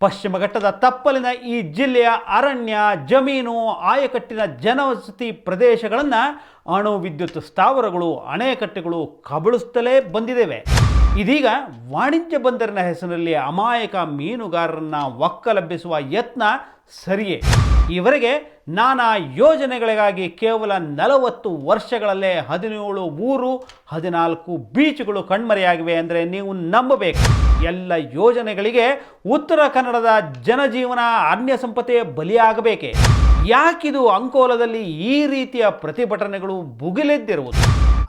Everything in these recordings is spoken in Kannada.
ಪಶ್ಚಿಮ ಘಟ್ಟದ ತಪ್ಪಲಿನ ಈ ಜಿಲ್ಲೆಯ ಅರಣ್ಯ, ಜಮೀನು, ಆಯಕಟ್ಟಿನ ಜನವಸತಿ ಪ್ರದೇಶಗಳನ್ನು ಅಣು ವಿದ್ಯುತ್ ಸ್ಥಾವರಗಳು, ಅಣೆಕಟ್ಟೆಗಳು ಕಬಳಿಸುತ್ತಲೇ ಬಂದಿದ್ದೇವೆ ಇದೀಗ ವಾಣಿಜ್ಯ ಬಂದರಿನ ಹೆಸರಿನಲ್ಲಿ ಅಮಾಯಕ ಮೀನುಗಾರರನ್ನ ಒಕ್ಕಲಬ್ಬಿಸುವ ಯತ್ನ ಸರಿಯೇ. ಈವರೆಗೆ ನಾನಾ ಯೋಜನೆಗಳಿಗಾಗಿ ಕೇವಲ ನಲವತ್ತು ವರ್ಷಗಳಲ್ಲೇ ಹದಿನೇಳು ಊರು, ಹದಿನಾಲ್ಕು ಬೀಚ್ಗಳು ಕಣ್ಮರೆಯಾಗಿವೆ ಅಂದರೆ ನೀವು ನಂಬಬೇಕು. ಎಲ್ಲ ಯೋಜನೆಗಳಿಗೆ ಉತ್ತರ ಕನ್ನಡದ ಜನಜೀವನ ಅನ್ಯ ಸಂಪತ್ತೆ ಬಲಿಯಾಗಬೇಕೆ. ಯಾಕಿದು ಅಂಕೋಲದಲ್ಲಿ ಈ ರೀತಿಯ ಪ್ರತಿಭಟನೆಗಳು ಭುಗಿಲೆದ್ದಿರುವುದು?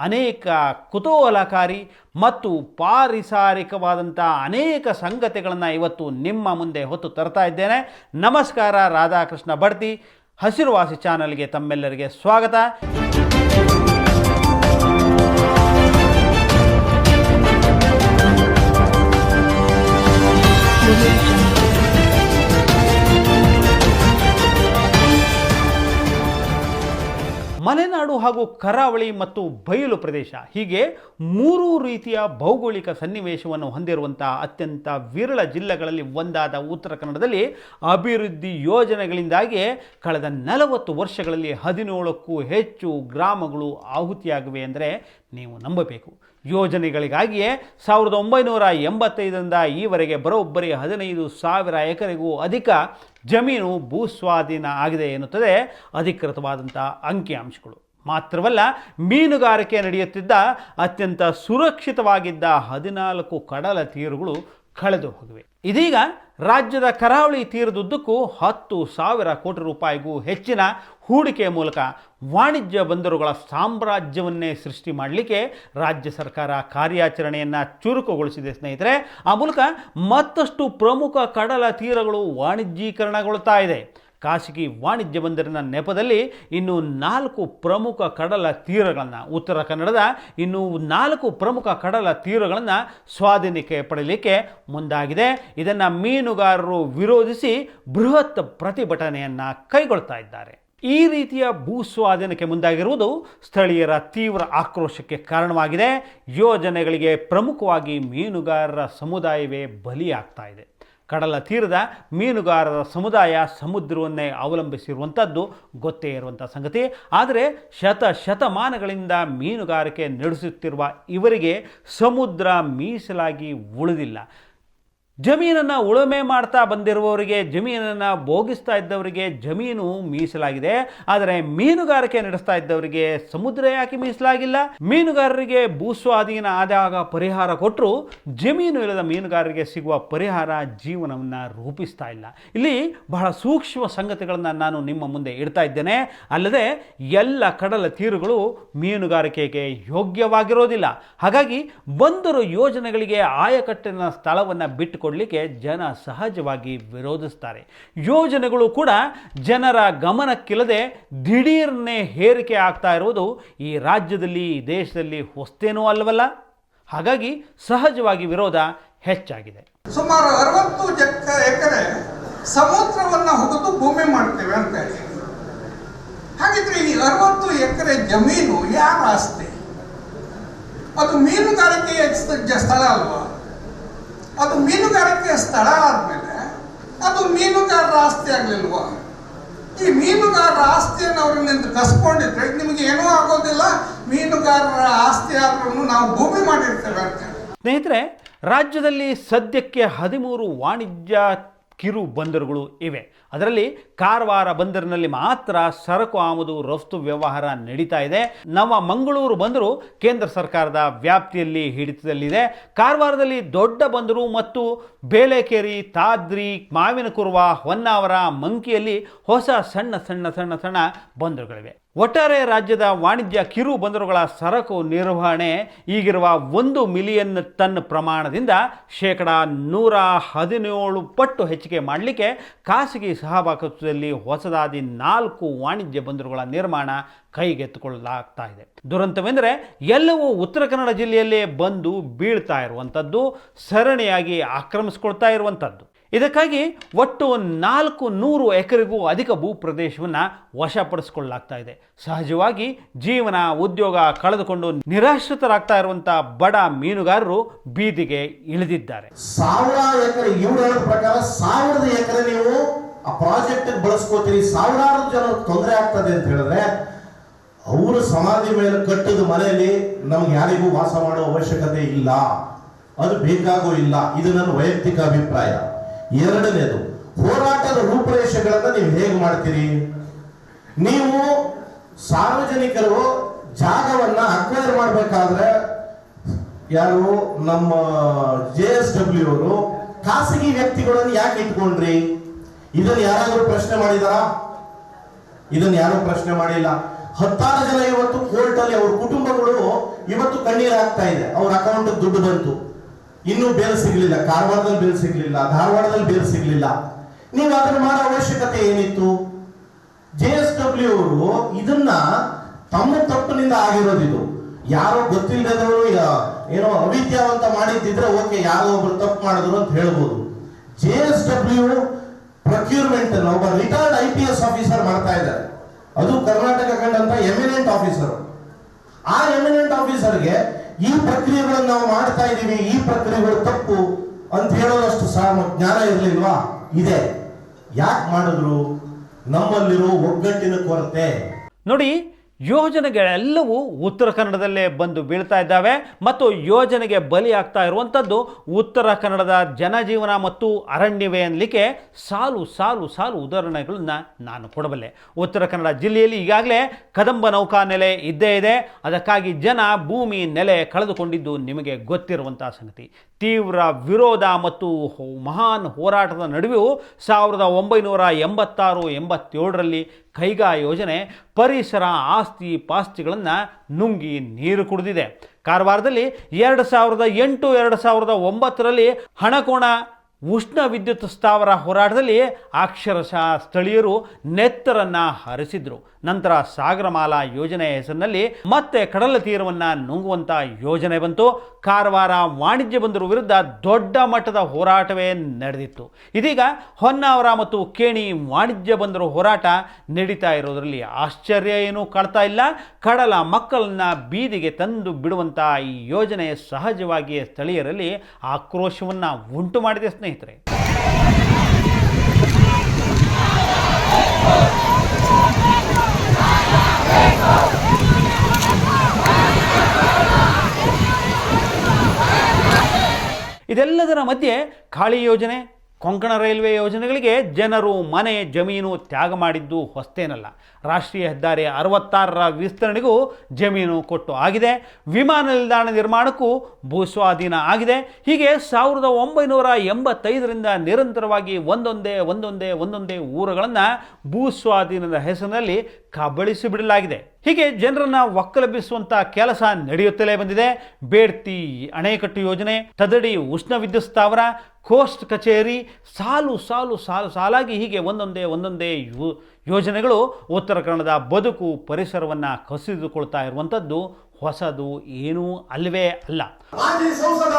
ಅನೇಕ ಕುತೂಹಲಕಾರಿ ಮತ್ತು ಪಾರಿಸಾರಿಕವಾದಂಥ ಅನೇಕ ಸಂಗತಿಗಳನ್ನು ಇವತ್ತು ನಿಮ್ಮ ಮುಂದೆ ಹೊತ್ತು ತರ್ತಾ ಇದ್ದೇನೆ. ನಮಸ್ಕಾರ, ರಾಧಾಕೃಷ್ಣ ಬಡ್ತಿ. ಹಸಿರುವಾಸಿ ಚಾನಲ್ಗೆ ತಮ್ಮೆಲ್ಲರಿಗೆ ಸ್ವಾಗತ. ಹಾಗೂ ಕರಾವಳಿ ಮತ್ತು ಬಯಲು ಪ್ರದೇಶ. ಹೀಗೆ ಮೂರು ರೀತಿಯ ಭೌಗೋಳಿಕ ಸನ್ನಿವೇಶವನ್ನು ಹೊಂದಿರುವಂತಹ ಅತ್ಯಂತ ವಿರಳ ಜಿಲ್ಲೆಗಳಲ್ಲಿ ಒಂದಾದ ಉತ್ತರ ಕನ್ನಡದಲ್ಲಿ ಅಭಿವೃದ್ಧಿ ಯೋಜನೆಗಳಿಂದಾಗಿ ಕಳೆದ ನಲವತ್ತು ವರ್ಷಗಳಲ್ಲಿ ಹದಿನೇಳಕ್ಕೂ ಹೆಚ್ಚು ಗ್ರಾಮಗಳು ಆಹುತಿಯಾಗಿವೆ ಅಂದರೆ ನೀವು ನಂಬಬೇಕು. ಯೋಜನೆಗಳಿಗಾಗಿಯೇ ಸಾವಿರದ ಒಂಬೈನೂರ ಎಂಬತ್ತೈದರಿಂದ ಈವರೆಗೆ ಬರೋಬ್ಬರಿ ಹದಿನೈದು ಸಾವಿರ ಎಕರೆಗೂ ಅಧಿಕ ಜಮೀನು ಭೂಸ್ವಾಧೀನ ಆಗಿದೆ ಎನ್ನುತ್ತದೆ ಅಧಿಕೃತವಾದಂಥ ಅಂಕಿಅಂಶಗಳು. ಮಾತ್ರವಲ್ಲ, ಮೀನುಗಾರಿಕೆ ನಡೆಯುತ್ತಿದ್ದ ಅತ್ಯಂತ ಸುರಕ್ಷಿತವಾಗಿದ್ದ ಹದಿನಾಲ್ಕು ಕಡಲ ತೀರುಗಳು ಕಳೆದು ಹೋಗಿವೆ. ಇದೀಗ ರಾಜ್ಯದ ಕರಾವಳಿ ತೀರದುದ್ದಕ್ಕೂ ಹತ್ತು ಸಾವಿರ ಕೋಟಿ ರೂಪಾಯಿಗೂ ಹೆಚ್ಚಿನ ಹೂಡಿಕೆ ಮೂಲಕ ವಾಣಿಜ್ಯ ಬಂದರುಗಳ ಸಾಮ್ರಾಜ್ಯವನ್ನೇ ಸೃಷ್ಟಿ ಮಾಡಲಿಕ್ಕೆ ರಾಜ್ಯ ಸರ್ಕಾರ ಕಾರ್ಯಾಚರಣೆಯನ್ನು ಚುರುಕುಗೊಳಿಸಿದೆ ಸ್ನೇಹಿತರೆ. ಆ ಮೂಲಕ ಮತ್ತಷ್ಟು ಪ್ರಮುಖ ಕಡಲ ತೀರಗಳು ವಾಣಿಜ್ಯೀಕರಣಗೊಳ್ತಾ ಇದೆ. ಖಾಸಗಿ ವಾಣಿಜ್ಯ ಬಂದರಿನ ನೆಪದಲ್ಲಿ ಇನ್ನು ನಾಲ್ಕು ಪ್ರಮುಖ ಕಡಲ ತೀರಗಳನ್ನು ಉತ್ತರ ಕನ್ನಡದ ಇನ್ನು ನಾಲ್ಕು ಪ್ರಮುಖ ಕಡಲ ತೀರಗಳನ್ನು ಸ್ವಾಧೀನಕ್ಕೆ ಪಡೆಯಲಿಕ್ಕೆ ಮುಂದಾಗಿದೆ. ಇದನ್ನು ಮೀನುಗಾರರು ವಿರೋಧಿಸಿ ಬೃಹತ್ ಪ್ರತಿಭಟನೆಯನ್ನು ಕೈಗೊಳ್ತಾ ಇದ್ದಾರೆ. ಈ ರೀತಿಯ ಭೂ ಸ್ವಾಧೀನಕ್ಕೆ ಮುಂದಾಗಿರುವುದು ಸ್ಥಳೀಯರ ತೀವ್ರ ಆಕ್ರೋಶಕ್ಕೆ ಕಾರಣವಾಗಿದೆ. ಯೋಜನೆಗಳಿಗೆ ಪ್ರಮುಖವಾಗಿ ಮೀನುಗಾರರ ಸಮುದಾಯವೇ ಬಲಿಯಾಗ್ತಾ ಇದೆ. ಕಡಲ ತೀರದ ಮೀನುಗಾರರ ಸಮುದಾಯ ಸಮುದ್ರವನ್ನೇ ಅವಲಂಬಿಸಿರುವಂಥದ್ದು ಗೊತ್ತೇ ಇರುವಂಥ ಸಂಗತಿ. ಆದರೆ ಶತ ಶತಮಾನಗಳಿಂದ ಮೀನುಗಾರಿಕೆ ನಡೆಸುತ್ತಿರುವ ಇವರಿಗೆ ಸಮುದ್ರ ಮೀಸಲಾಗಿ ಉಳಿದಿಲ್ಲ. ಜಮೀನನ್ನು ಉಳುಮೆ ಮಾಡ್ತಾ ಬಂದಿರುವವರಿಗೆ, ಜಮೀನನ್ನು ಭೋಗಿಸ್ತಾ ಇದ್ದವರಿಗೆ ಜಮೀನು ಮೀಸಲಾಗಿದೆ. ಆದರೆ ಮೀನುಗಾರಿಕೆ ನಡೆಸ್ತಾ ಇದ್ದವರಿಗೆ ಸಮುದ್ರ ಯಾಕೆ ಮೀಸಲಾಗಿಲ್ಲ? ಮೀನುಗಾರರಿಗೆ ಭೂಸ್ವಾಧೀನ ಆದಾಗ ಪರಿಹಾರ ಕೊಟ್ಟರು ಜಮೀನು ಇಲ್ಲದ ಮೀನುಗಾರರಿಗೆ ಸಿಗುವ ಪರಿಹಾರ ಜೀವನವನ್ನು ರೂಪಿಸ್ತಾ ಇಲ್ಲ. ಇಲ್ಲಿ ಬಹಳ ಸೂಕ್ಷ್ಮ ಸಂಗತಿಗಳನ್ನು ನಾನು ನಿಮ್ಮ ಮುಂದೆ ಇಡ್ತಾ ಇದ್ದೇನೆ. ಅಲ್ಲದೆ ಎಲ್ಲ ಕಡಲ ತೀರುಗಳು ಮೀನುಗಾರಿಕೆಗೆ ಯೋಗ್ಯವಾಗಿರೋದಿಲ್ಲ. ಹಾಗಾಗಿ ಬಂದರು ಯೋಜನೆಗಳಿಗೆ ಆಯಕಟ್ಟಿನ ಸ್ಥಳವನ್ನು ಬಿಟ್ಟುಕೊಡಲಿಕ್ಕೆ ಜನ ಸಹಜವಾಗಿ ವಿರೋಧಿಸ್ತಾರೆ. ಯೋಜನೆಗಳು ಕೂಡ ಜನರ ಗಮನಕ್ಕಿಲ್ಲದೆ ದಿಢೀರ್ನೆ ಹೇರಿಕೆ ಆಗ್ತಾ ಇರುವುದು ಈ ರಾಜ್ಯದಲ್ಲಿ, ಈ ದೇಶದಲ್ಲಿ ಹೊಸ್ತೇನೂ ಅಲ್ಲವಲ್ಲ. ಹಾಗಾಗಿ ಸಹಜವಾಗಿ ವಿರೋಧ ಹೆಚ್ಚಾಗಿದೆ. ಸುಮಾರು ಅರವತ್ತು ಎಕರೆ ಸಮುದ್ರವನ್ನು ಹೊಗೆದು ಭೂಮಿ ಮಾಡ್ತೇವೆ ಅಂತ ಹೇಳಿ. ಹಾಗಿದ್ರೆ ಈ ಅರವತ್ತು ಎಕರೆ ಜಮೀನು ಯಾರ ಆಸ್ತಿ? ಅದು ಮೀನುಗಾರಿಕೆಯ ಸ್ಥಳ ಅಲ್ವಾ? ಅದು ಮೀನುಗಾರಿಕೆಯ ಸ್ಥಳ ಆದ್ಮೇಲೆ ಅದು ಮೀನುಗಾರರ ಆಸ್ತಿ ಆಗ್ಲಿಲ್ವಾ? ಈ ಮೀನುಗಾರರ ಆಸ್ತಿಯನ್ನು ಅವ್ರನ್ನಿಂದ ಕಸ್ಕೊಂಡಿದ್ರೆ ನಿಮಗೆ ಏನೂ ಆಗೋದಿಲ್ಲ, ಮೀನುಗಾರರ ಆಸ್ತಿ ಆದ್ರೂ ನಾವು ಭೂಮಿ ಮಾಡಿರ್ತೇವೆ ಅಂತ. ಸ್ನೇಹಿತರೆ, ರಾಜ್ಯದಲ್ಲಿ ಸದ್ಯಕ್ಕೆ ಹದಿಮೂರು ವಾಣಿಜ್ಯ ಕಿರು ಬಂದರುಗಳು ಇವೆ. ಅದರಲ್ಲಿ ಕಾರವಾರ ಬಂದರಿನಲ್ಲಿ ಮಾತ್ರ ಸರಕು ಆಮದು, ರಫ್ತು ವ್ಯವಹಾರ ನಡೀತಾ ಇದೆ. ನಮ್ಮ ಮಂಗಳೂರು ಬಂದರು ಕೇಂದ್ರ ಸರ್ಕಾರದ ವ್ಯಾಪ್ತಿಯಲ್ಲಿ ಹಿಡಿತದಲ್ಲಿದೆ. ಕಾರವಾರದಲ್ಲಿ ದೊಡ್ಡ ಬಂದರು ಮತ್ತು ಬೇಲೆಕೇರಿ, ತಾದ್ರಿ, ಮಾವಿನಕುರ್ವ, ಹೊನ್ನಾವರ, ಮಂಕಿಯಲ್ಲಿ ಹೊಸ ಸಣ್ಣ ಸಣ್ಣ ಸಣ್ಣ ಸಣ್ಣ ಬಂದರುಗಳಿವೆ. ಒಟ್ಟಾರೆ ರಾಜ್ಯದ ವಾಣಿಜ್ಯ ಕಿರು ಬಂದರುಗಳ ಸರಕು ನಿರ್ವಹಣೆ ಈಗಿರುವ ಒಂದು ಮಿಲಿಯನ್ ಟನ್ ಪ್ರಮಾಣದಿಂದ ಶೇಕಡ ನೂರ ಹದಿನೇಳು ಪಟ್ಟು ಹೆಚ್ಚಿಗೆ ಮಾಡಲಿಕ್ಕೆ ಖಾಸಗಿ ಸಹಭಾಗಿತ್ವದಲ್ಲಿ ಹೊಸದಾದಿ ನಾಲ್ಕು ವಾಣಿಜ್ಯ ಬಂದರುಗಳ ನಿರ್ಮಾಣ ಕೈಗೆತ್ತಿಕೊಳ್ಳಲಾಗ್ತಾ ಇದೆ. ದುರಂತವೆಂದರೆ ಎಲ್ಲವೂ ಉತ್ತರ ಕನ್ನಡ ಜಿಲ್ಲೆಯಲ್ಲೇ ಬಂದು ಬೀಳ್ತಾ ಇರುವಂಥದ್ದು, ಸರಣಿಯಾಗಿ ಆಕ್ರಮಿಸ್ಕೊಳ್ತಾ ಇರುವಂಥದ್ದು. ಇದಕ್ಕಾಗಿ ಒಟ್ಟು ನಾಲ್ಕು ನೂರು ಎಕರೆಗೂ ಅಧಿಕ ಭೂ ಪ್ರದೇಶವನ್ನು ವಶಪಡಿಸಿಕೊಳ್ಳಲಾಗ್ತಾ ಇದೆ. ಸಹಜವಾಗಿ ಜೀವನ, ಉದ್ಯೋಗ ಕಳೆದುಕೊಂಡು ನಿರಾಶ್ರಿತರಾಗ್ತಾ ಇರುವಂಥ ಬಡ ಮೀನುಗಾರರು ಬೀದಿಗೆ ಇಳಿದಿದ್ದಾರೆ. ಸಾವಿರ ಎಕರೆ ಪ್ರಕಾರ ಸಾವಿರದ ಎಕರೆ ನೀವು ಆ ಪ್ರಾಜೆಕ್ಟ್ ಬಳಸ್ಕೋತೀರಿ. ಸಾವಿರಾರು ಜನ ತೊಂದರೆ ಆಗ್ತದೆ ಅಂತ ಹೇಳಿದ್ರೆ ಅವರ ಸಮಾಧಿ ಮೇಲೆ ಕಟ್ಟಿದ ಮನೆಯಲ್ಲಿ ನಮ್ಗೆ ಯಾರಿಗೂ ವಾಸ ಮಾಡೋ ಅವಶ್ಯಕತೆ ಇಲ್ಲ. ಅದು ಬೇಕಾಗೋ ಇಲ್ಲ. ಇದು ನನ್ನ ವೈಯಕ್ತಿಕ ಅಭಿಪ್ರಾಯ. ಎರಡನೇದು, ಹೋರಾಟದ ರೂಪುರೇಷೆಗಳನ್ನ ನೀವು ಹೇಗೆ ಮಾಡ್ತೀರಿ? ನೀವು ಸಾರ್ವಜನಿಕರು ಜಾಗವನ್ನ ಅಕ್ವೈರ್ ಮಾಡಬೇಕಾದ್ರೆ ಯಾರು? ನಮ್ಮ ಜೆ ಎಸ್ ಡಬ್ಲ್ಯೂ ಅವರು ಖಾಸಗಿ ವ್ಯಕ್ತಿಗಳನ್ನು ಯಾಕೆ ಇಟ್ಕೊಂಡ್ರಿ? ಇದನ್ನು ಯಾರಾದರೂ ಪ್ರಶ್ನೆ ಮಾಡಿದಾರಾ? ಇದನ್ನ ಯಾರು ಪ್ರಶ್ನೆ ಮಾಡಿಲ್ಲ. ಹತ್ತಾರು ಜನ ಇವತ್ತು ಕೋರ್ಟ್ ಅಲ್ಲಿ ಅವ್ರ ಕುಟುಂಬಗಳು ಇವತ್ತು ಕಣ್ಣೀರಾಗ್ತಾ ಇದೆ. ಅವ್ರ ಅಕೌಂಟ್ ದುಡ್ಡು ಬಂತು. ಇನ್ನೂ ಬೇಲ್ ಸಿಗ್ಲಿಲ್ಲ, ಕಾರವಾರದಲ್ಲಿ ಬೇಲ್ ಸಿಗ್ಲಿಲ್ಲ, ಧಾರವಾಡದಲ್ಲಿ ಬೇಲ್ ಸಿಗ್ಲಿಲ್ಲ. ನೀವು ಅದನ್ನ ಮಾಡೋ ಅವಶ್ಯಕತೆ ಏನಿತ್ತು? ಜೆ ಎಸ್ ಡಬ್ಲ್ಯೂ ಅವರು ಇದನ್ನ ತಮ್ಮ ತಪ್ಪಿನಿಂದ ಆಗಿರೋದಿದು. ಯಾರೋ ಗೊತ್ತಿಲ್ಲದವರು ಏನೋ ಅವಿದ್ಯಾವಂತ ಮಾಡಿದ್ದಿದ್ರೆ ಓಕೆ, ಯಾರೋ ಒಬ್ರು ತಪ್ಪು ಮಾಡಿದ್ರು ಅಂತ ಹೇಳ್ಬೋದು. ಜೆ ಎಸ್ ಡಬ್ಲ್ಯೂ ಪ್ರೊಕ್ಯೂರ್ಮೆಂಟ್ ಒಬ್ಬ retired I P S officer ಮಾಡ್ತಾ ಇದ್ದಾರೆ. ಅದು ಕರ್ನಾಟಕ ಕಂಡಂತ ಎಮಿನೆಂಟ್ ಆಫೀಸರ್ ಆ ಎಮಿನೆಂಟ್ ಆಫೀಸರ್ಗೆ ಈ ಪ್ರಕ್ರಿಯೆಗಳನ್ನು ನಾವು ಮಾಡ್ತಾ ಇದ್ದೀವಿ, ಈ ಪ್ರಕ್ರಿಯೆಗಳು ತಪ್ಪು ಅಂತ ಹೇಳೋದಷ್ಟು ಸಹ ಜ್ಞಾನ ಇರಲಿಲ್ವಾ? ಇದೆ. ಯಾಕೆ ಮಾಡಿದ್ರು? ನಮ್ಮಲ್ಲಿರೋ ಒಗ್ಗಟ್ಟಿನ ಕೊರತೆ. ನೋಡಿ ಯೋಜನೆಗಳೆಲ್ಲವೂ ಉತ್ತರ ಕನ್ನಡದಲ್ಲೇ ಬಂದು ಬೀಳ್ತಾ ಇದ್ದಾವೆ ಮತ್ತು ಯೋಜನೆಗೆ ಬಲಿಯಾಗ್ತಾ ಇರುವಂಥದ್ದು ಉತ್ತರ ಕನ್ನಡದ ಜನಜೀವನ ಮತ್ತು ಅರಣ್ಯವೇ ಅನ್ನಲಿಕ್ಕೆ ಸಾಲು ಸಾಲು ಸಾಲು ಉದಾಹರಣೆಗಳನ್ನ ನಾನು ಕೊಡಬಲ್ಲೆ. ಉತ್ತರ ಕನ್ನಡ ಜಿಲ್ಲೆಯಲ್ಲಿ ಈಗಾಗಲೇ ಕದಂಬ ನೌಕಾ ನೆಲೆ ಇದ್ದೇ ಇದೆ. ಅದಕ್ಕಾಗಿ ಜನ ಭೂಮಿ ನೆಲೆ ಕಳೆದುಕೊಂಡಿದ್ದು ನಿಮಗೆ ಗೊತ್ತಿರುವಂಥ ಸಂಗತಿ. ತೀವ್ರ ವಿರೋಧ ಮತ್ತು ಮಹಾನ್ ಹೋರಾಟದ ನಡುವೆಯೂ ಸಾವಿರದ ಒಂಬೈನೂರ ಎಂಬತ್ತಾರು, ಎಂಬತ್ತೇಳರಲ್ಲಿ ಕೈಗಾ ಯೋಜನೆ ಪರಿಸರ ಆಸ್ತಿ ಪಾಸ್ತಿಗಳನ್ನು ನುಂಗಿ ನೀರು ಕುಡಿದಿದೆ. ಕಾರವಾರದಲ್ಲಿ ಎರಡು ಸಾವಿರದ ಎಂಟು, ಎರಡು ಸಾವಿರದ ಒಂಬತ್ತರಲ್ಲಿ ಹಣಕೋಣ ಉಷ್ಣ ವಿದ್ಯುತ್ ಸ್ಥಾವರ ಹೋರಾಟದಲ್ಲಿ ಅಕ್ಷರಶಃ ಸ್ಥಳೀಯರು ನೆತ್ತರನ್ನ ಹರಿಸಿದ್ರು. ನಂತರ ಸಾಗರಮಾಲಾ ಯೋಜನೆ ಹೆಸರಿನಲ್ಲಿ ಮತ್ತೆ ಕಡಲ ತೀರವನ್ನು ನುಂಗುವಂಥ ಯೋಜನೆ ಬಂತು. ಕಾರವಾರ ವಾಣಿಜ್ಯ ಬಂದರು ವಿರುದ್ಧ ದೊಡ್ಡ ಮಟ್ಟದ ಹೋರಾಟವೇ ನಡೆದಿತ್ತು. ಇದೀಗ ಹೊನ್ನಾವರ ಮತ್ತು ಕೇಣಿ ವಾಣಿಜ್ಯ ಬಂದರು ಹೋರಾಟ ನಡೀತಾ ಇರೋದರಲ್ಲಿ ಆಶ್ಚರ್ಯ ಏನೂ ಕಾಣ್ತಾ ಇಲ್ಲ. ಕಡಲ ಮಕ್ಕಳನ್ನ ಬೀದಿಗೆ ತಂದು ಬಿಡುವಂಥ ಈ ಯೋಜನೆ ಸಹಜವಾಗಿಯೇ ಸ್ಥಳೀಯರಲ್ಲಿ ಆಕ್ರೋಶವನ್ನು ಉಂಟು ಮಾಡಿದೆ ಸ್ನೇಹಿತರೆ. ಇದೆಲ್ಲದರ ಮಧ್ಯೆ ಖಾಳಿ ಯೋಜನೆ ಕೊಂಕಣ ರೈಲ್ವೆ ಯೋಜನೆಗಳಿಗೆ ಜನರು ಮನೆ, ಜಮೀನು ತ್ಯಾಗ ಮಾಡಿದ್ದು ಹೊಸ್ತೇನಲ್ಲ. ರಾಷ್ಟ್ರೀಯ ಹೆದ್ದಾರಿ ಅರವತ್ತಾರರ ವಿಸ್ತರಣೆಗೂ ಜಮೀನು ಕೊಟ್ಟು ಆಗಿದೆ. ವಿಮಾನ ನಿಲ್ದಾಣ ನಿರ್ಮಾಣಕ್ಕೂ ಭೂಸ್ವಾಧೀನ ಆಗಿದೆ. ಹೀಗೆ ಸಾವಿರದ ಒಂಬೈನೂರ ಎಂಬತ್ತೈದರಿಂದ ನಿರಂತರವಾಗಿ ಒಂದೊಂದೇ ಒಂದೊಂದೇ ಒಂದೊಂದೇ ಊರುಗಳನ್ನು ಭೂಸ್ವಾಧೀನದ ಹೆಸರಿನಲ್ಲಿ ಕಬಳಿಸಿಬಿಡಲಾಗಿದೆ. ಹೀಗೆ ಜನರನ್ನ ಒಕ್ಕಲೆಬ್ಬಿಸುವಂತ ಕೆಲಸ ನಡೆಯುತ್ತಲೇ ಬಂದಿದೆ. ಬೇಡ್ತಿ ಅಣೆಕಟ್ಟು ಯೋಜನೆ, ತದಡಿ ಉಷ್ಣ ವಿದ್ಯುತ್ ಸ್ಥಾವರ ಕೋಸ್ಟ್ ಕಚೇರಿ ಸಾಲು ಸಾಲು ಸಾಲು ಸಾಲಾಗಿ ಹೀಗೆ ಒಂದೊಂದೇ ಒಂದೊಂದೇ ಯೋಜನೆಗಳು ಉತ್ತರ ಕನ್ನಡದ ಬದುಕು ಪರಿಸರವನ್ನು ಕಸಿದುಕೊಳ್ತಾ ಇರುವಂಥದ್ದು ಹೊಸದು ಏನೂ ಅಲ್ಲವೇ ಅಲ್ಲ. ಮಾಜಿ ಸಂಸದ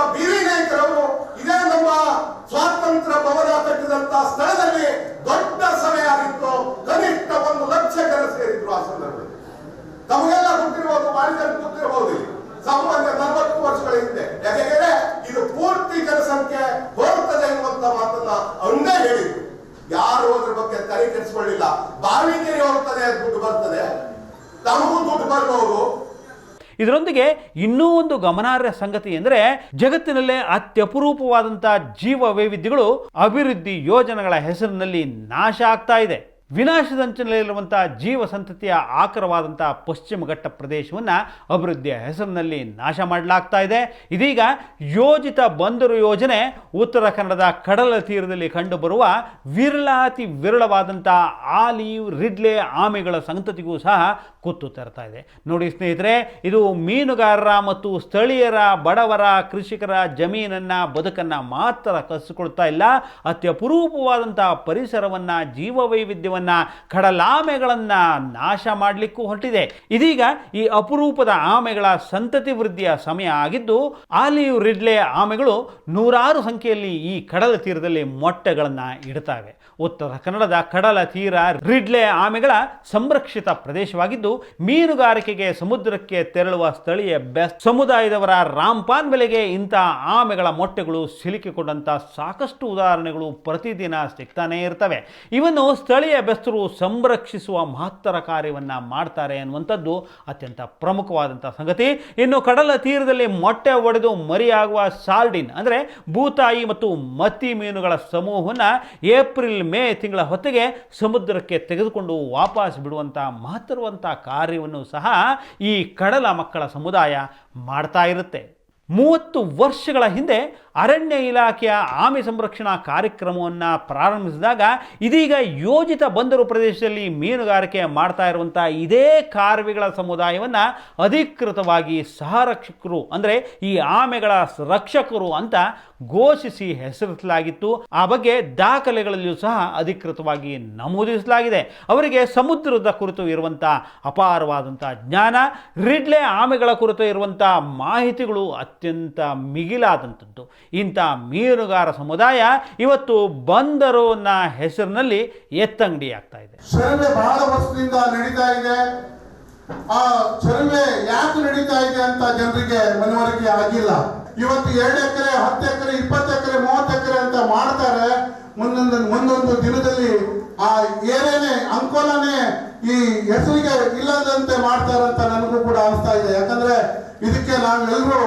ನಾಯ್ಕರವರು ಇದೇ ನಮ್ಮ ಸ್ವಾತಂತ್ರ್ಯ ಭವನ ಕಟ್ಟಿದಂತ ಸ್ಥಳದಲ್ಲಿ ದೊಡ್ಡ ಸಭೆ ಆಗಿತ್ತು. ಕನಿಷ್ಠ ಒಂದು ಲಕ್ಷ ಜನ ಸೇರಿದ್ರು ಆ ಸಂದರ್ಭದಲ್ಲಿ. ತಮಗೆಲ್ಲ ಗೊತ್ತಿರಬಹುದು ಮಾಡಿದ್ರೆ ಗೊತ್ತಿರಬಹುದು ಸಾಮಾನ್ಯ ನಲವತ್ತು ವರ್ಷಗಳ ಹಿಂದೆ. ಯಾಕೆಂದ್ರೆ ಇದು ಪೂರ್ತಿ ಜನಸಂಖ್ಯೆ ಹೋಗುತ್ತದೆ ಎನ್ನುವಂತ ಮಾತನ್ನ ಅವನ್ನೇ ಹೇಳಿದ್ರು. ಯಾರು ಅದ್ರ ಬಗ್ಗೆ ತಲೆ ಕೆಡಿಸ್ಕೊಳ್ಳಿಲ್ಲ. ಬಾವಿಕೆರೆ ಹೋಗ್ತದೆ ದುಡ್ಡು ಬರ್ತದೆ. ತಮಗೂ ದುಡ್ಡು ಬರಬಹುದು ಇದರೊಂದಿಗೆ ಇನ್ನೂ ಒಂದು ಗಮನಾರ್ಹ ಸಂಗತಿ ಎಂದರೆ, ಜಗತ್ತಿನಲ್ಲೇ ಅತ್ಯಪರೂಪವಾದಂಥ ಜೀವ ವೈವಿಧ್ಯಗಳು ಅಭಿವೃದ್ಧಿ ಯೋಜನೆಗಳ ಹೆಸರಿನಲ್ಲಿ ನಾಶ ಆಗ್ತಾ ಇದೆ. ವಿನಾಶದಂಚಿನಲ್ಲಿರುವಂಥ ಜೀವ ಸಂತತಿಯ ಆಕರವಾದಂಥ ಪಶ್ಚಿಮ ಘಟ್ಟ ಪ್ರದೇಶವನ್ನು ಅಭಿವೃದ್ಧಿಯ ಹೆಸರಿನಲ್ಲಿ ನಾಶ ಮಾಡಲಾಗ್ತಾ ಇದೆ. ಇದೀಗ ಯೋಜಿತ ಬಂದರು ಯೋಜನೆ ಉತ್ತರ ಕನ್ನಡದ ಕಡಲ ತೀರದಲ್ಲಿ ಕಂಡುಬರುವ ವಿರಳಾತಿ ವಿರಳವಾದಂಥ ಆಲಿವ್, ರಿಡ್ಲೆ ಆಮೆಗಳ ಸಂತತಿಗೂ ಸಹ ಕುತ್ತು ತರ್ತಾ ಇದೆ. ನೋಡಿ ಸ್ನೇಹಿತರೆ, ಇದು ಮೀನುಗಾರರ ಮತ್ತು ಸ್ಥಳೀಯರ, ಬಡವರ, ಕೃಷಿಕರ ಜಮೀನನ್ನು, ಬದುಕನ್ನು ಮಾತ್ರ ಕಸಿಕೊಳ್ತಾ ಇಲ್ಲ. ಅತ್ಯಪರೂಪವಾದಂಥ ಪರಿಸರವನ್ನು, ಜೀವವೈವಿಧ್ಯವನ್ನು, ಕಡಲಾಮೆಗಳನ್ನು ನಾಶ ಮಾಡಲಿಕ್ಕೂ ಹೊರಟಿದೆ. ಇದೀಗ ಈ ಅಪರೂಪದ ಆಮೆಗಳ ಸಂತತಿ ವೃದ್ಧಿಯ ಸಮಯ ಆಗಿದ್ದು, ಆಲಿವ್ ರಿಡ್ಲೆ ಆಮೆಗಳು ನೂರಾರು ಸಂಖ್ಯೆಯಲ್ಲಿ ಈ ಕಡಲ ತೀರದಲ್ಲಿ ಮೊಟ್ಟೆಗಳನ್ನು ಇಡ್ತವೆ. ಉತ್ತರ ಕನ್ನಡದ ಕಡಲ, ತೀರ, ರಿಡ್ಲೆ ಆಮೆಗಳ ಸಂರಕ್ಷಿತ ಪ್ರದೇಶವಾಗಿದ್ದು, ಮೀನುಗಾರಿಕೆಗೆ ಸಮುದ್ರಕ್ಕೆ ತೆರಳುವ ಸ್ಥಳೀಯ ಬೆಸ್ಟ್ ಸಮುದಾಯದವರ ರಾಂಪಾನ್ ಬೆಲೆಗೆ ಇಂಥ ಆಮೆಗಳ ಮೊಟ್ಟೆಗಳು ಸಿಲುಕಿಕೊಂಡಂಥ ಸಾಕಷ್ಟು ಉದಾಹರಣೆಗಳು ಪ್ರತಿದಿನ ಸಿಗ್ತಾನೆ ಇರ್ತವೆ. ಇವನ್ನು ಸ್ಥಳೀಯ ಬೆಸ್ತರು ಸಂರಕ್ಷಿಸುವ ಮಹತ್ತರ ಕಾರ್ಯವನ್ನು ಮಾಡ್ತಾರೆ ಅನ್ನುವಂಥದ್ದು ಅತ್ಯಂತ ಪ್ರಮುಖವಾದಂಥ ಸಂಗತಿ. ಇನ್ನು ಕಡಲ, ತೀರದಲ್ಲಿ ಮೊಟ್ಟೆ ಒಡೆದು ಮರಿಯಾಗುವ ಸಾಲ್ಡಿನ್ ಅಂದರೆ ಭೂತಾಯಿ ಮತ್ತು ಮತ್ತಿ ಮೀನುಗಳ ಸಮೂಹವನ್ನು ಏಪ್ರಿಲ್ ಮೇ ತಿಂಗಳ ಹೊತ್ತಿಗೆ ಸಮುದ್ರಕ್ಕೆ ತೆಗೆದುಕೊಂಡು ವಾಪಸ್ ಬಿಡುವಂಥ ಮಹತ್ತರವಂಥ ಕಾರ್ಯವನ್ನು ಸಹ ಈ ಕಡಲ ಮಕ್ಕಳ ಸಮುದಾಯ ಮಾಡ್ತಾ ಇರುತ್ತೆ. ಮೂವತ್ತು ವರ್ಷಗಳ ಹಿಂದೆ ಅರಣ್ಯ ಇಲಾಖೆಯ ಆಮೆ ಸಂರಕ್ಷಣಾ ಕಾರ್ಯಕ್ರಮವನ್ನು ಪ್ರಾರಂಭಿಸಿದಾಗ ಇದೀಗ ಯೋಜಿತ ಬಂದರು ಪ್ರದೇಶದಲ್ಲಿ ಮೀನುಗಾರಿಕೆ ಮಾಡ್ತಾ ಇರುವಂಥ ಇದೇ ಕಾರ್ವಿಗಳ ಸಮುದಾಯವನ್ನು ಅಧಿಕೃತವಾಗಿ ಸಹರಕ್ಷಕರು ಅಂದರೆ ಈ ಆಮೆಗಳ ರಕ್ಷಕರು ಅಂತ ಘೋಷಿಸಿ ಹೆಸರಿಸಲಾಗಿತ್ತು. ಆ ಬಗ್ಗೆ ದಾಖಲೆಗಳಲ್ಲಿಯೂ ಸಹ ಅಧಿಕೃತವಾಗಿ ನಮೂದಿಸಲಾಗಿದೆ. ಅವರಿಗೆ ಸಮುದ್ರದ ಕುರಿತು ಇರುವಂಥ ಅಪಾರವಾದಂಥ ಜ್ಞಾನ, ರಿಡ್ಲೆ ಆಮೆಗಳ ಕುರಿತು ಇರುವಂಥ ಮಾಹಿತಿಗಳು ಅತ್ಯಂತ ಮಿಗಿಲಾದಂಥದ್ದು ಇಂಥ ಮೀನುಗಾರ ಸಮುದಾಯ ಇವತ್ತು ಬಂದರುನ ಹೆಸರಿನಲ್ಲಿ ಎತ್ತಂಗಡಿ ಆಗ್ತಾ ಇದೆ. ಚಲನೆ ಬಹಳ ವರ್ಷದಿಂದ ನಡೀತಾ ಇದೆ. ಆ ಚಲನೆ ಯಾಕೆ ನಡೀತಾ ಇದೆ ಅಂತ ಜನರಿಗೆ ಮನವರಿಕೆ ಆಗಿಲ್ಲ. ಇವತ್ತು ಎರಡು ಎಕರೆ, ಹತ್ತು ಎಕರೆ, ಇಪ್ಪತ್ತು ಎಕರೆ, ಮೂವತ್ತು ಎಕರೆ ಅಂತ ಮಾಡ್ತಾರೆ. ಮುಂದೊಂದು ಮುಂದೊಂದು ದಿನದಲ್ಲಿ ಆ ಏನೇನೆ ಅನುಕೂಲನೇ ಈ ಹೆಸರಿಗೆ ಇಲ್ಲದಂತೆ ಮಾಡ್ತಾರಂತ ನನಗೂ ಕೂಡ ಅನಿಸ್ತಾ ಇದೆ. ಯಾಕಂದ್ರೆ ಇದಕ್ಕೆ ನಾವೆಲ್ಲರೂ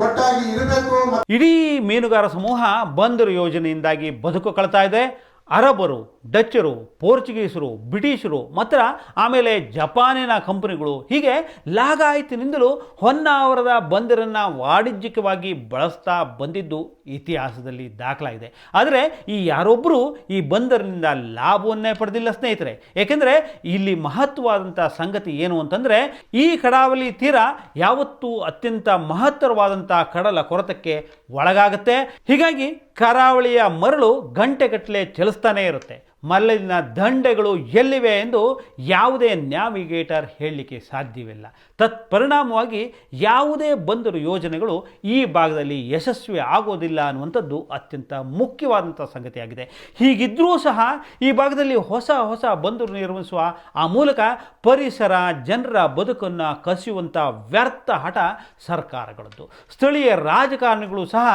ಒಟ್ಟಾಗಿ ಇರಬೇಕು ಇಡೀ ಮೀನುಗಾರ ಸಮೂಹ ಬಂದರು ಯೋಜನೆಯಿಂದಾಗಿ ಬದುಕು ಕಳ್ತಾ ಇದೆ. ಅರಬರು ಡಚ್ಚರು, ಪೋರ್ಚುಗೀಸರು, ಬ್ರಿಟಿಷರು, ಮಾತ್ರ ಆಮೇಲೆ ಜಪಾನಿನ ಕಂಪನಿಗಳು. ಹೀಗೆ ಲಾಗಾಯತಿನಿಂದಲೂ ಹೊನ್ನಾವರದ ಬಂದರನ್ನು ವಾಣಿಜ್ಯಿಕವಾಗಿ ಬಳಸ್ತಾ ಬಂದಿದ್ದು ಇತಿಹಾಸದಲ್ಲಿ ದಾಖಲಾಗಿದೆ. ಆದರೆ ಈ ಯಾರೊಬ್ಬರು ಈ ಬಂದರಿನಿಂದ ಲಾಭವನ್ನೇ ಪಡೆದಿಲ್ಲ ಸ್ನೇಹಿತರೆ. ಏಕೆಂದರೆ ಇಲ್ಲಿ ಮಹತ್ವವಾದಂಥ ಸಂಗತಿ ಏನು ಅಂತಂದರೆ ಈ ಕಡಾವಳಿ ತೀರ ಯಾವತ್ತೂ ಅತ್ಯಂತ ಮಹತ್ತರವಾದಂಥ ಕಡಲ ಕೊರತಕ್ಕೆ ಒಳಗಾಗುತ್ತೆ. ಹೀಗಾಗಿ ಕರಾವಳಿಯ ಮರಳು ಗಂಟೆಗಟ್ಟಲೆ ಚಲಿಸ್ತಾನೇ ಇರುತ್ತೆ. ಮರಳಿನ ದಂಡೆಗಳು ಎಲ್ಲಿವೆ ಎಂದು ಯಾವುದೇ ನ್ಯಾವಿಗೇಟರ್ ಹೇಳಲಿಕ್ಕೆ ಸಾಧ್ಯವಿಲ್ಲ. ತತ್ಪರಿಣಾಮವಾಗಿ ಯಾವುದೇ ಬಂದರು ಯೋಜನೆಗಳು ಈ ಭಾಗದಲ್ಲಿ ಯಶಸ್ವಿ ಆಗೋದಿಲ್ಲ ಅನ್ನುವಂಥದ್ದು ಅತ್ಯಂತ ಮುಖ್ಯವಾದಂಥ ಸಂಗತಿಯಾಗಿದೆ. ಹೀಗಿದ್ದರೂ ಸಹ ಈ ಭಾಗದಲ್ಲಿ ಹೊಸ ಹೊಸ ಬಂದರು ನಿರ್ಮಿಸುವ ಆ ಮೂಲಕ ಪರಿಸರ, ಜನರ ಬದುಕನ್ನು ಕಸಿಯುವಂಥ ವ್ಯರ್ಥ ಹಠ ಸರ್ಕಾರಗಳದ್ದು. ಸ್ಥಳೀಯ ರಾಜಕಾರಣಿಗಳು ಸಹ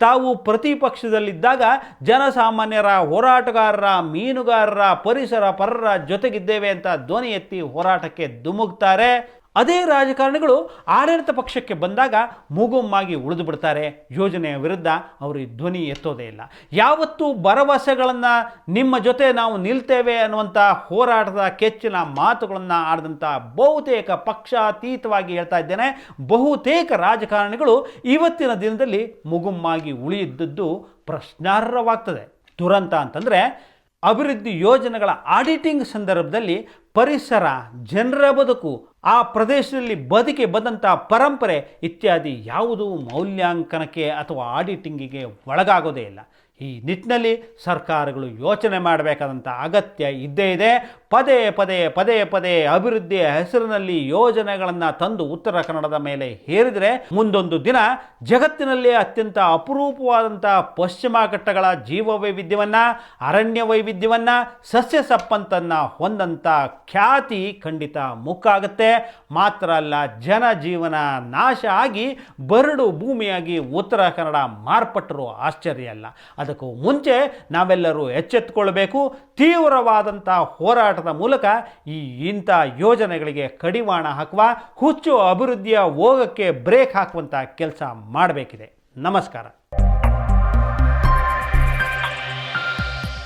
ತಾವು ಪ್ರತಿಪಕ್ಷದಲ್ಲಿದ್ದಾಗ ಜನಸಾಮಾನ್ಯರ ಹೋರಾಟಗಾರರ, ಮೀನುಗಾರರ ಪರಿಸರ ಪರರ ಜೊತೆಗಿದ್ದೇವೆ ಅಂತ ಧ್ವನಿ ಎತ್ತಿ ಹೋರಾಟಕ್ಕೆ ಧುಮುಕ್ತಾರೆ. ಅದೇ ರಾಜಕಾರಣಿಗಳು ಆಡಳಿತ ಪಕ್ಷಕ್ಕೆ ಬಂದಾಗ ಮೂಗುಮ್ಮಾಗಿ ಉಳಿದು ಬಿಡ್ತಾರೆ. ಯೋಜನೆಯ ವಿರುದ್ಧ ಅವರು ಧ್ವನಿ ಎತ್ತೋದೇ ಇಲ್ಲ. ಯಾವತ್ತೂ ಭರವಸೆಗಳನ್ನು ನಿಮ್ಮ ಜೊತೆ ನಾವು ನಿಲ್ತೇವೆ ಅನ್ನುವಂಥ ಹೋರಾಟದ ಕೆಚ್ಚಿನ ಮಾತುಗಳನ್ನು ಆಡಿದಂಥ ಬಹುತೇಕ ಪಕ್ಷಾತೀತವಾಗಿ ಹೇಳ್ತಾ ಇದ್ದೇನೆ. ಬಹುತೇಕ ರಾಜಕಾರಣಿಗಳು ಇವತ್ತಿನ ದಿನದಲ್ಲಿ ಮುಗುಮ್ಮಾಗಿ ಉಳಿಯಿದ್ದದ್ದು ಪ್ರಶ್ನಾರ್ಹವಾಗ್ತದೆ. ದುರಂತ ಅಂತಂದರೆ ಅಭಿವೃದ್ಧಿ ಯೋಜನೆಗಳ ಆಡಿಟಿಂಗ್ ಸಂದರ್ಭದಲ್ಲಿ ಪರಿಸರ, ಜನರ ಬದುಕು, ಆ ಪ್ರದೇಶದಲ್ಲಿ ಬದುಕಿ ಬಂದಂಥ ಪರಂಪರೆ ಇತ್ಯಾದಿ ಯಾವುದೂ ಮೌಲ್ಯಾಂಕನಕ್ಕೆ ಅಥವಾ ಆಡಿಟಿಂಗಿಗೆ ಒಳಗಾಗೋದೇ ಇಲ್ಲ. ಈ ನಿಟ್ಟಿನಲ್ಲಿ ಸರ್ಕಾರಗಳು ಯೋಚನೆ ಮಾಡಬೇಕಾದಂಥ ಅಗತ್ಯ ಇದ್ದೇ ಇದೆ. ಪದೇ ಪದೇ ಪದೇ ಪದೇ ಅಭಿವೃದ್ಧಿಯ ಹೆಸರಿನಲ್ಲಿ ಯೋಜನೆಗಳನ್ನು ತಂದು ಉತ್ತರ ಕನ್ನಡದ ಮೇಲೆ ಹೇರಿದರೆ ಮುಂದೊಂದು ದಿನ ಜಗತ್ತಿನಲ್ಲಿ ಅತ್ಯಂತ ಅಪರೂಪವಾದಂಥ ಪಶ್ಚಿಮ ಘಟ್ಟಗಳ ಜೀವ ವೈವಿಧ್ಯವನ್ನು ಅರಣ್ಯ ವೈವಿಧ್ಯವನ್ನು, ಸಸ್ಯ ಸಪ್ಪಂತನ್ನು ಹೊಂದಂಥ ಖ್ಯಾತಿ ಖಂಡಿತ ಮುಕ್ಕಾಗುತ್ತೆ. ಮಾತ್ರ ಅಲ್ಲ ಜನಜೀವನ ನಾಶ ಆಗಿ ಬರಡು ಭೂಮಿಯಾಗಿ ಉತ್ತರ ಕನ್ನಡ ಮಾರ್ಪಟ್ಟರು ಆಶ್ಚರ್ಯ ಅಲ್ಲ. ಅದಕ್ಕೂ ಮುಂಚೆ ನಾವೆಲ್ಲರೂ ಎಚ್ಚೆತ್ತುಕೊಳ್ಬೇಕು. ತೀವ್ರವಾದಂಥ ಹೋರಾಟದ ಮೂಲಕ ಈ ಇಂಥ ಯೋಜನೆಗಳಿಗೆ ಕಡಿವಾಣ ಹಾಕುವ, ಹುಚ್ಚು ಅಭಿವೃದ್ಧಿಯ ಹೋಗಕ್ಕೆ ಬ್ರೇಕ್ ಹಾಕುವಂಥ ಕೆಲಸ ಮಾಡಬೇಕಿದೆ. ನಮಸ್ಕಾರ.